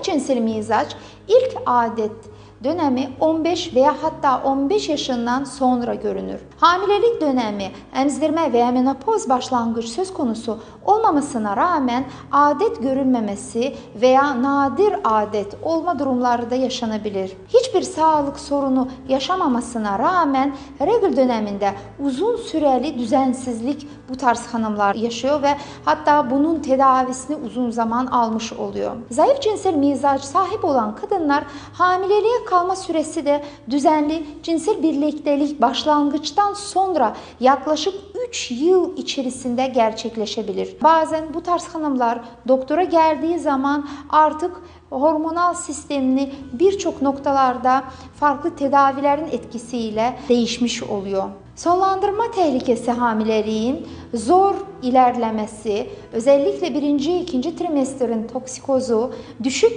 Zayıf cinsel mizaç ilk adet dönemi 15 veya hatta 15 yaşından sonra görünür. Hamilelik dönemi, emzirme veya menopoz başlangıç söz konusu olmamasına rağmen adet görülmemesi veya nadir adet olma durumları da yaşanabilir. Hiçbir sağlık sorunu yaşamamasına rağmen regl döneminde uzun süreli düzensizlik bu tarz hanımlar yaşıyor ve hatta bunun tedavisini uzun zaman almış oluyor. Zayıf cinsel mizaç sahip olan kadınlar hamileliğe kalma süresi de düzenli cinsel birliktelik başlangıçtan sonra yaklaşık 3 yıl içerisinde gerçekleşebilir. Bazen bu tarz hanımlar doktora geldiği zaman artık hormonal sistemini birçok noktalarda farklı tedavilerin etkisiyle değişmiş oluyor. Sonlandırma tehlikesi hamileliğin zor ilerlemesi, özellikle birinci, ikinci trimesterin toksikozu, düşük